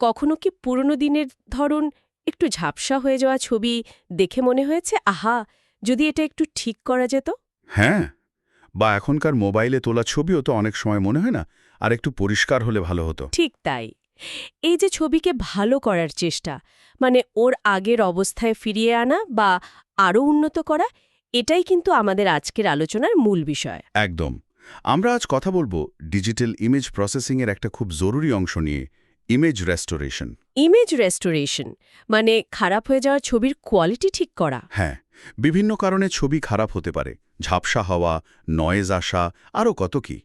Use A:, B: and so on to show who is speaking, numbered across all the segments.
A: কখনো কি পুরনো দিনের ধরুন একটু ঝাপসা হয়ে যাওয়া ছবি দেখে মনে হয়েছে আহা যদি এটা একটু ঠিক করা যেত?
B: হ্যাঁ বা এখনকার মোবাইলে তোলা ছবিও তো অনেক সময় মনে হয় না আর একটু পরিষ্কার হলে ভালো হতো।
A: ঠিক তাই। এই যে ছবিকে ভালো করার চেষ্টা মানে ওর আগের অবস্থায় ফিরিয়ে আনা বা আরও উন্নত করা এটাই কিন্তু আমাদের আজকের আলোচনার মূল বিষয়।
B: একদম। আমরা আজ কথা বলব ডিজিটাল ইমেজ প্রসেসিংয়ের একটা খুব জরুরি অংশ নিয়ে। ইমেজ রেস্টোরেশন
A: ইমেজ রেস্টোরেশন মানে খারাপ হয়ে যাওয়া ছবির কোয়ালিটি ঠিক করা।
B: হ্যাঁ বিভিন্ন কারণে ছবি খারাপ হতে পারে। ঝাপসা হওয়া নয়েজ আসা আরও কত কি।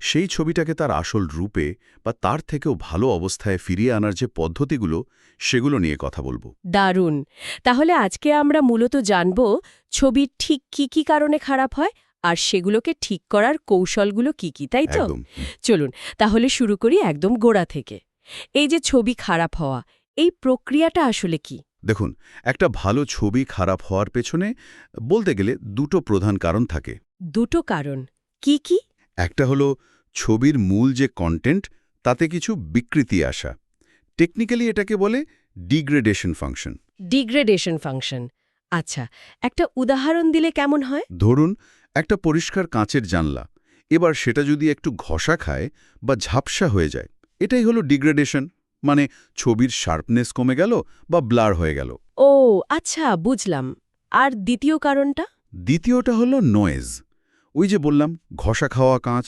B: সেই ছবিটাকে তার আসল রূপে বা তার থেকেও ভালো অবস্থায় ফিরিয়ে আনার যে পদ্ধতিগুলো সেগুলো নিয়ে কথা বলব।
A: দারুণ! তাহলে আজকে আমরা মূলত জানব ছবি ঠিক কি কি কারণে খারাপ হয় আর সেগুলোকে ঠিক করার কৌশলগুলো কি কি তাই তো? চলুন তাহলে শুরু করি একদম গোড়া থেকে। এই যে ছবি খারাপ হওয়া এই প্রক্রিয়াটা আসলে কি?
B: দেখুন একটা ভালো ছবি খারাপ হওয়ার পেছনে বলতে গেলে দুটো প্রধান কারণ থাকে।
A: দুটো কারণ কি কি?
B: একটা হলো ছবির মূল যে কন্টেন্ট তাতে কিছু বিকৃতি আসা। টেকনিক্যালি এটাকে বলে ডিগ্রেডেশন ফাংশন
A: ডিগ্রেডেশন ফাংশন আচ্ছা একটা উদাহরণ দিলে কেমন হয়?
B: ধরুন একটা পরিষ্কার কাঁচের জানলা এবার সেটা যদি একটু ঘষা খায় বা ঝাপসা হয়ে যায় এটাই হলো ডিগ্রেডেশন। মানে ছবির শার্পনেস কমে গেল বা ব্লার হয়ে গেল।
A: ও আচ্ছা বুঝলাম। আর দ্বিতীয় কারণটা?
B: দ্বিতীয়টা হলো নয়েজ ওই যে বললাম ঘষা খাওয়া কাঁচ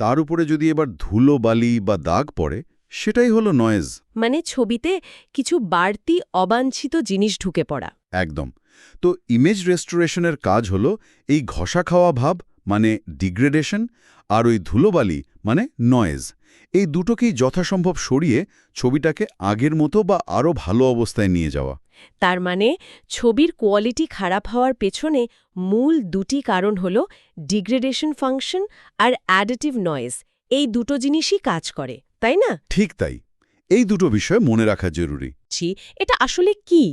B: তার উপরে যদি এবার ধুলো বালি বা দাগ পড়ে সেটাই হলো নয়েজ
A: মানে ছবিতে কিছু বাড়তি অবাঞ্ছিত জিনিস ঢুকে পড়া।
B: একদম। তো ইমেজ রেস্টোরেশনের কাজ হলো এই ঘষা খাওয়া ভাব মানে ডিগ্রেডেশন আর ওই ধুলোবালি মানে নয়েজ এই দুটোকেই যথাসম্ভব সরিয়ে ছবিটাকে আগের মতো বা আরও ভালো অবস্থায় নিয়ে যাওয়া।
A: তার মানে ছবির কোয়ালিটি খারাপ হওয়ার পেছনে মূল দুটি কারণ হল ডিগ্রেডেশন ফাংশন আর অ্যাডিটিভ নয়েজ এই দুটো জিনিসই কাজ করে তাই না?
B: ঠিক তাই। এই দুটো বিষয় মনে রাখা জরুরি।
A: ছি এটা আসলে কি?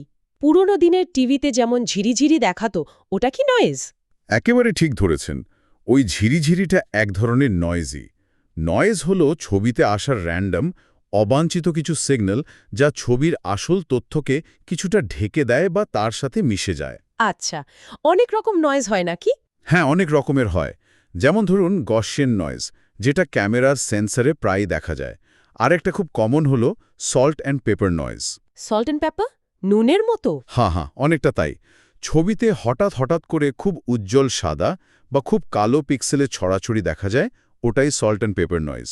A: পুরনো দিনের টিভিতে যেমন ঝিরিঝিরি দেখাতো ওটা কি নয়েজ
B: একেবারে ঠিক ধরেছেন। ওই ঝিরিঝিরিটা এক ধরনের নয়েজি নয়েজ হলো ছবিতে আসার র্যান্ডম অবাঞ্ছিত কিছু সিগন্যাল যা ছবির আসল তথ্যকে কিছুটা ঢেকে দেয় বা তার সাথে মিশে যায়।
A: আচ্ছা অনেক রকম নয়েজ হয় নাকি?
B: হ্যাঁ অনেক রকমের হয়। যেমন ধরুন গসিয়ান নয়েজ যেটা ক্যামেরার সেন্সরে প্রায় দেখা যায়। আরেকটা খুব কমন হলো salt and pepper noise
A: salt and pepper নুনের মতো?
B: হ্যাঁ হ্যাঁ অনেকটা তাই। ছবিতে হঠাৎ হঠাৎ করে খুব উজ্জ্বল সাদা বা খুব কালো পিক্সেলে ছড়াছড়ি দেখা যায় ওটাই salt and pepper noise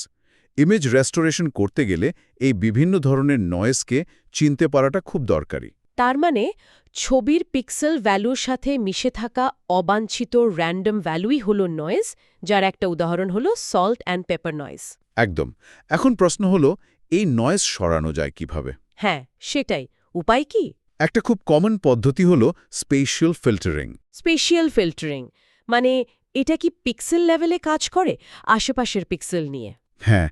B: image restoration করতে গেলে এই বিভিন্ন ধরনের নয়েজকে চিনতে পারাটা খুব দরকারি।
A: তার মানে ছবির পিক্সেল ভ্যালুর সাথে মিশে থাকা অবাঞ্ছিত র্যান্ডম ভ্যালুই হলো নয়েজ যার একটা উদাহরণ হলো সল্ট অ্যান্ড পেপার নয়েজ
B: একদম। এখন প্রশ্ন হলো এই নয়েজ সরানো যায় কীভাবে?
A: হ্যাঁ সেটাই। উপায় কি?
B: একটা খুব কমন পদ্ধতি হলো স্পেশিয়াল ফিল্টারিং
A: স্পেশিয়াল ফিল্টারিং মানে এটা কি পিক্সেল লেভেলে কাজ করে আশেপাশের পিক্সেল নিয়ে?
B: হ্যাঁ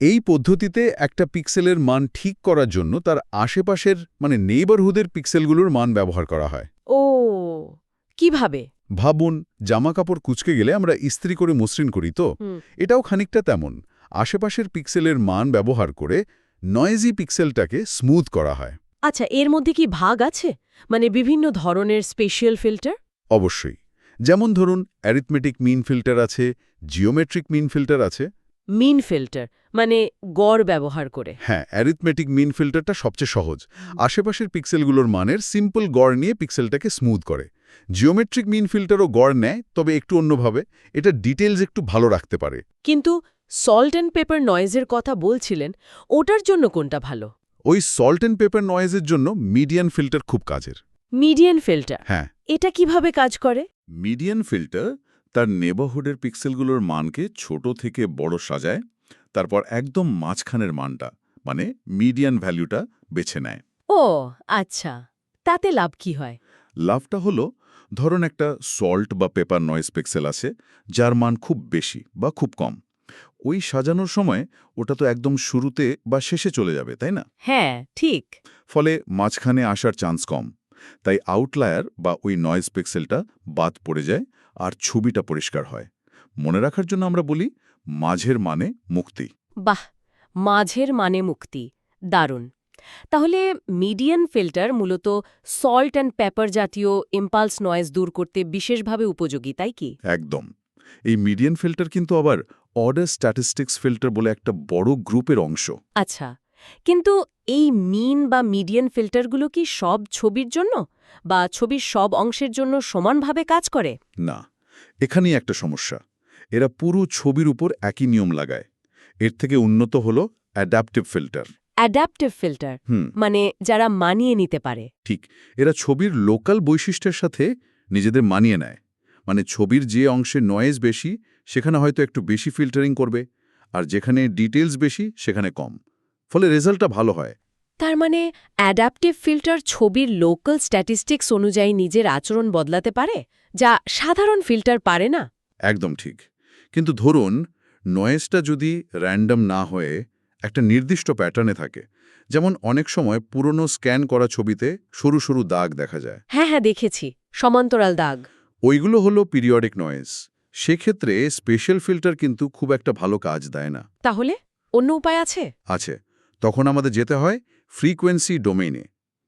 B: এই পদ্ধতিতে একটা পিক্সেলের মান ঠিক করার জন্য তার আশেপাশের মানে নেইবারহুডের পিক্সেলগুলোর মান ব্যবহার করা হয়।
A: ও কীভাবে?
B: ভাবুন জামাকাপড় কুচকে গেলে আমরা ইস্ত্রি করে মসৃণ করি তো। এটাও খানিকটা তেমন। আশেপাশের পিক্সেলের মান ব্যবহার করে নয়েজি পিক্সেলটাকে স্মুথ করা হয়।
A: আচ্ছা এর মধ্যে কি ভাগ আছে? মানে বিভিন্ন ধরনের স্পেশিয়াল ফিল্টার
B: অবশ্যই। যেমন ধরুন অ্যারিথমেটিক মিন ফিল্টার আছে জিওমেট্রিক মিন ফিল্টার আছে।
A: মিন ফিল্টার মানে গড় ব্যবহার করে।
B: হ্যাঁ অ্যারিথমেটিক মিন ফিল্টারটা সবচেয়ে সহজ। আশেপাশের পিক্সেলগুলোর মানের সিম্পল গড় নিয়ে পিক্সেলটাকে স্মুথ করে। জিওমেট্রিক মিন ফিল্টারও গড় নেয় তবে একটু অন্যভাবে এটা ডিটেলস একটু ভালো রাখতে পারে।
A: কিন্তু সল্ট অ্যান্ড পেপার নয়েজের কথা বলছিলেন ওটার জন্য কোনটা ভালো?
B: ওই সল্ট অ্যান্ড পেপার নয়েজের জন্য মিডিয়ান ফিল্টার খুব কাজের।
A: মিডিয়ান ফিল্টার
B: হ্যাঁ।
A: এটা কীভাবে কাজ করে?
C: মিডিয়ান ফিল্টার তার নেবারহুডের পিক্সেলগুলোর মানকে ছোট থেকে বড় সাজায় তারপর একদম মাঝখানের মানটা মানে মিডিয়ান ভ্যালুটা বেছে নেয়।
A: ও আচ্ছা। তাতে লাভ কি হয়?
C: লাভটা হলো ধরুন একটা সল্ট বা পেপার নয়েজ পিক্সেল আছে যার মান খুব বেশি বা খুব কম। ওই সাজানোর সময় ওটা তো একদম শুরুতে বা শেষে চলে যাবে তাই না?
A: হ্যাঁ ঠিক।
C: ফলে মাঝখানে আসার চান্স কম। তাই আউটলায়ার বা ওই নয়েজ পিক্সেলটা বাদ পড়ে যায় আর ছবিটা পরিষ্কার হয়। মনে রাখার জন্য আমরা বলি মাঝের মানে মুক্তি।
A: বাহ! মাঝের মানে মুক্তি। দারুণ। তাহলে মিডিয়ান ফিল্টার মূলত সল্ট অ্যান্ড পেপার জাতীয় ইম্পালস নয়েজ দূর করতে বিশেষভাবে উপযোগী তাই কি?
B: একদম। এই মিডিয়ান ফিল্টার কিন্তু আবার অর্ডার স্ট্যাটিস্টিক্স ফিল্টার বলে একটা বড় গ্রুপের অংশ।
A: আচ্ছা কিন্তু এই মিন বা মিডিয়ান ফিল্টারগুলো কি সব ছবির জন্য? বা ছবির সব অংশের জন্য সমানভাবে কাজ করে?
B: না এখানেই একটা সমস্যা। এরা পুরো ছবির উপর একই নিয়ম লাগায়। এর থেকে উন্নত হলো অ্যাডাপটিভ ফিল্টার
A: অ্যাডাপটিভ ফিল্টার
B: হুম।
A: মানে যারা মানিয়ে নিতে পারে।
B: ঠিক এরা ছবির লোকাল বৈশিষ্ট্যের সাথে নিজেদের মানিয়ে নেয়। মানে ছবির যে অংশে নয়েজ বেশি সেখানে হয়তো একটু বেশি ফিল্টারিং করবে আর যেখানে ডিটেলস বেশি সেখানে কম। ফলে রেজাল্টটা ভালো হয়।
A: তার মানে অ্যাডাপটিভ ফিল্টার ছবির লোকাল স্ট্যাটিস্টিক্স অনুযায়ী নিজের আচরণ বদলাতে পারে যা সাধারণ ফিল্টার পারে না?
B: একদম ঠিক। কিন্তু ধরুন নয়েজটা যদি র্যান্ডম না হয়ে একটা নির্দিষ্ট প্যাটার্নে থাকে যেমন অনেক সময় পুরনো স্ক্যান করা ছবিতে সরু সরু দাগ দেখা যায়।
A: হ্যাঁ হ্যাঁ দেখেছি। সমান্তরাল দাগ।
B: ওইগুলো হলো পিরিয়ডিক নয়েজ সেক্ষেত্রে স্পেশাল ফিল্টার কিন্তু খুব একটা ভালো কাজ দেয় না।
A: তাহলে অন্য উপায় আছে?
B: আছে। তখন আমাদের যেতে হয় ফ্রিকোয়েন্সি ডোমেইনে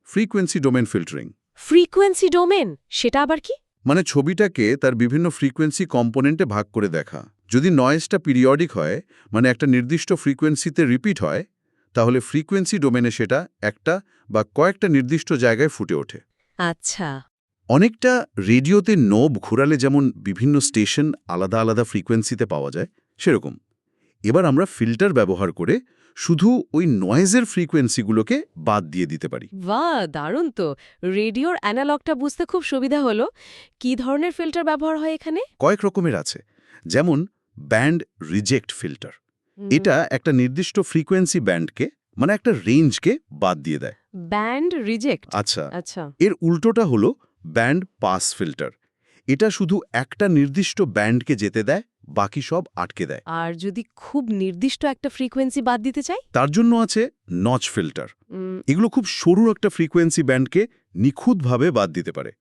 B: frequency domain filtering
A: frequency domain সেটা আবার কি?
B: মানে ছবিটাকে তার বিভিন্ন ফ্রিকোয়েন্সি কম্পোনেন্টে ভাগ করে দেখা। যদি নয়েজটা পিরিয়ডিক হয় মানে একটা নির্দিষ্ট ফ্রিকোয়েন্সিতে রিপিট হয় তাহলে ফ্রিকোয়েন্সি ডোমেনে সেটা একটা বা কয়েকটা নির্দিষ্ট জায়গায় ফুটে ওঠে।
A: আচ্ছা।
B: অনেকটা রেডিওতে নোব ঘোরালে যেমন বিভিন্ন স্টেশন আলাদা আলাদা ফ্রিকোয়েন্সিতে পাওয়া যায় সেরকম। এবার আমরা ফিল্টার ব্যবহার করে শুধু ওই নয়েজের ফ্রিকোয়েন্সিগুলোকে বাদ দিয়ে দিতে পারি।
A: বা দারুণ তো। রেডিওর অ্যানালগটা বুঝতে খুব সুবিধা হলো। কি ধরনের ফিল্টার ব্যবহার হয় এখানে?
B: কয়েক রকমের আছে। যেমন ব্যান্ড রিজেক্ট ফিল্টার এটা একটা নির্দিষ্ট ফ্রিকোয়েন্সি ব্যান্ডকে মানে একটা রেঞ্জকে বাদ দিয়ে দেয়।
A: ব্যান্ড রিজেক্ট
B: আচ্ছা।
A: আচ্ছা।
B: এর উল্টোটা হলো ব্যান্ড পাস ফিল্টার। এটা শুধু একটা নির্দিষ্ট ব্যান্ডকে যেতে দেয় বাকি সব আটকে দেয়।
A: আর যদি খুব নির্দিষ্ট একটা ফ্রিকোয়েন্সি বাদ দিতে চাই?
B: তার জন্য আছে নচ ফিল্টার। এগুলো খুব সরু একটা ফ্রিকোয়েন্সি ব্যান্ডকে নিখুঁতভাবে বাদ দিতে পারে।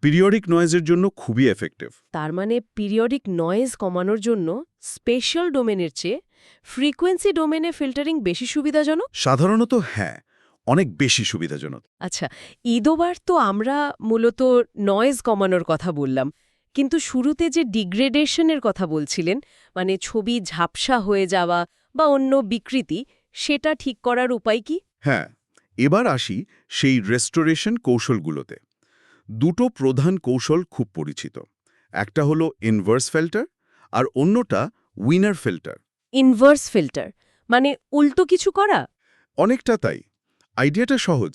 B: পিরিয়ডিক নয়েজের জন্য খুবই এফেক্টিভ।
A: তার মানে পিরিয়ডিক নয়েজ কমানোর জন্য স্পেশাল ডোমেনের চেয়ে ফ্রিকোয়েন্সি ডোমেনে ফিল্টারিং বেশি সুবিধাজনক?
B: সাধারণত হ্যাঁ অনেক বেশি সুবিধাজনক।
A: আচ্ছা ঈদোবার তো আমরা মূলত নয়েজ কমানোর কথা বললাম কিন্তু শুরুতে যে ডিগ্রেডেশনের কথা বলছিলেন মানে ছবি ঝাপসা হয়ে যাওয়া বা অন্য বিকৃতি সেটা ঠিক করার উপায় কি?
B: হ্যাঁ এবার আসি সেই রেস্টোরেশন কৌশলগুলোতে। দুটো প্রধান কৌশল খুব পরিচিত একটা হলো ইনভার্স ফিল্টার আর অন্যটা উইনার ফিল্টার
A: ইনভার্স ফিল্টার মানে উল্টো কিছু করা?
B: অনেকটা তাই। আইডিয়াটা সহজ।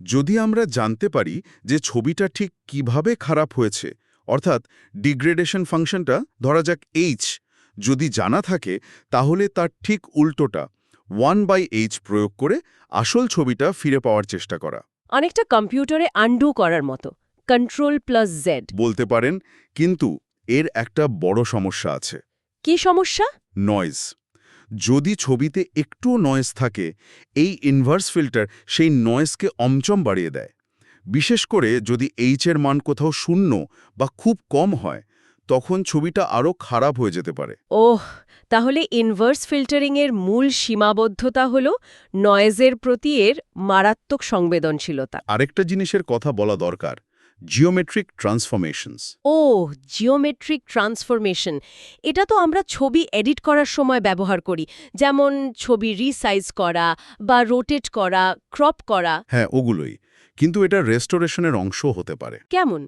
B: যদি আমরা জানতে পারি যে ছবিটা ঠিক কীভাবে খারাপ হয়েছে অর্থাৎ ডিগ্রেডেশন ফাংশনটা ধরা যাক এইচ যদি জানা থাকে তাহলে তার ঠিক উল্টোটা ওয়ান বাই এইচ প্রয়োগ করে আসল ছবিটা ফিরে পাওয়ার চেষ্টা করা।
A: অনেকটা কম্পিউটারে আন্ডু করার মতো কন্ট্রোল প্লাস জেড
B: বলতে পারেন কিন্তু এর একটা বড় সমস্যা আছে।
A: কি সমস্যা?
B: নয়েজ যদি ছবিতে একটুও নয়েজ থাকে এই ইনভার্স ফিল্টার সেই নয়েজকে অমচম বাড়িয়ে দেয়। বিশেষ করে যদি এইচ এর মান কোথাও শূন্য বা খুব কম হয় তখন ছবিটা আরও খারাপ হয়ে যেতে পারে।
A: ওহ তাহলে ইনভার্স ফিল্টারিংয়ের মূল সীমাবদ্ধতা হল নয়েজের প্রতি এর মারাত্মক সংবেদনশীলতা।
B: আরেকটা জিনিসের কথা বলা দরকার। জিওমেট্রিক ট্রান্সফরমেশনস
A: ও জিওমেট্রিক ট্রান্সফরমেশন এটা তো আমরা ছবি এডিট করার সময় ব্যবহার করি। যেমন ছবি রিসাইজ করা বা রোটেট করা ক্রপ করা।
B: হ্যাঁ ওগুলোই। কিন্তু এটা রেস্টোরেশনের অংশ হতে পারে।
A: কেমন?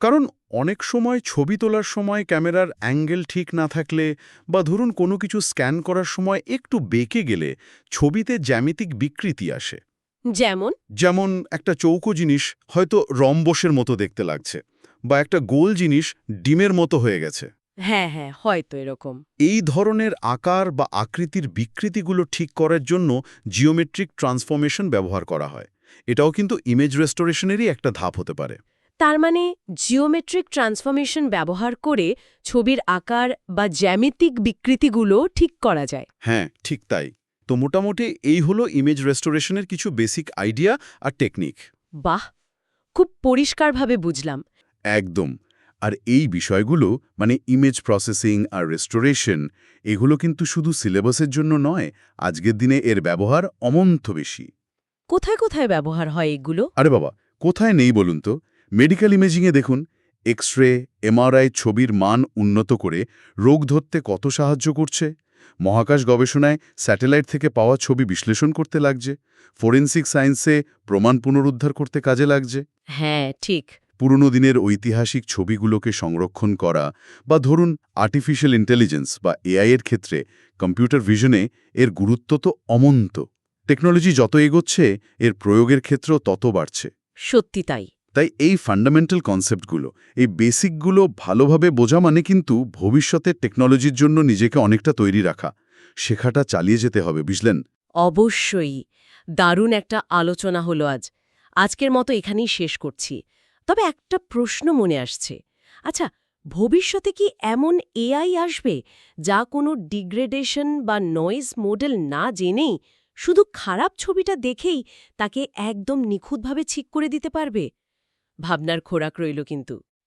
B: কারণ অনেক সময় ছবি তোলার সময় ক্যামেরার অ্যাঙ্গেল ঠিক না থাকলে বা ধরুন কোনো কিছু স্ক্যান করার সময় একটু বেঁকে গেলে ছবিতে জ্যামিতিক বিকৃতি আসে।
A: যেমন?
B: যেমন একটা চৌকো জিনিস হয়তো রম্বসের মতো দেখতে লাগছে বা একটা গোল জিনিস ডিমের মতো হয়ে গেছে।
A: হ্যাঁ হ্যাঁ হয়তো এরকম।
B: এই ধরনের আকার বা আকৃতির বিকৃতিগুলো ঠিক করার জন্য জিওমেট্রিক ট্রান্সফরমেশন ব্যবহার করা হয়। এটাও কিন্তু ইমেজ রেস্টোরেশনেরই একটা ধাপ হতে পারে।
A: তার মানে জিওমেট্রিক ট্রান্সফরমেশন ব্যবহার করে ছবির আকার বা জ্যামিতিক বিকৃতিগুলো ঠিক করা যায়।
B: হ্যাঁ ঠিক তাই। তো মোটামুটি এই হলো ইমেজ রেস্টোরেশনের কিছু বেসিক আইডিয়া আর টেকনিক
A: বাহ! খুব পরিষ্কারভাবে বুঝলাম।
B: একদম। আর এই বিষয়গুলো মানে ইমেজ প্রসেসিং আর রেস্টোরেশন এগুলো কিন্তু শুধু সিলেবাসের জন্য নয় আজকের দিনে এর ব্যবহার অমন্থ বেশি।
A: কোথায় কোথায় ব্যবহার হয় এগুলো?
B: আরে বাবা কোথায় নেই বলুন তো? মেডিকেল ইমেজিংয়ে দেখুন এক্স রে এমআরআই ছবির মান উন্নত করে রোগ ধরতে কত সাহায্য করছে। মহাকাশ গবেষণায় স্যাটেলাইট থেকে পাওয়া ছবি বিশ্লেষণ করতে লাগছে ফরেন্সিক সায়েন্সে প্রমাণ পুনরুদ্ধার করতে কাজে লাগছে।
A: হ্যাঁ ঠিক।
B: পুরনো দিনের ঐতিহাসিক ছবিগুলোকে সংরক্ষণ করা বা ধরুন আর্টিফিশিয়াল ইন্টেলিজেন্স বা এআই এর ক্ষেত্রে কম্পিউটার ভিশনে এর গুরুত্ব তো অমন্ত। টেকনোলজি যত এগোচ্ছে এর প্রয়োগের ক্ষেত্রেও তত বাড়ছে।
A: সত্যি তাই।
B: তাই এই ফান্ডামেন্টাল কনসেপ্টগুলো এই বেসিকগুলো ভালোভাবে বোঝা মানে কিন্তু ভবিষ্যতের টেকনোলজির জন্য নিজেকে অনেকটা তৈরি রাখা। শেখাটা চালিয়ে যেতে হবে, বুঝলেন?
A: অবশ্যই। দারুণ একটা আলোচনা হলো আজ। আজকের মতো এখানেই শেষ করছি। তবে একটা প্রশ্ন মনে আসছে। আচ্ছা ভবিষ্যতে কি এমন এআই আসবে যা কোনো ডিগ্রেডেশন বা নয়েজ মডেল না জেনেই শুধু খারাপ ছবিটা দেখেই তাকে একদম নিখুঁতভাবে ঠিক করে দিতে পারবে? ভাবনার খোরাক রইল কিন্তু।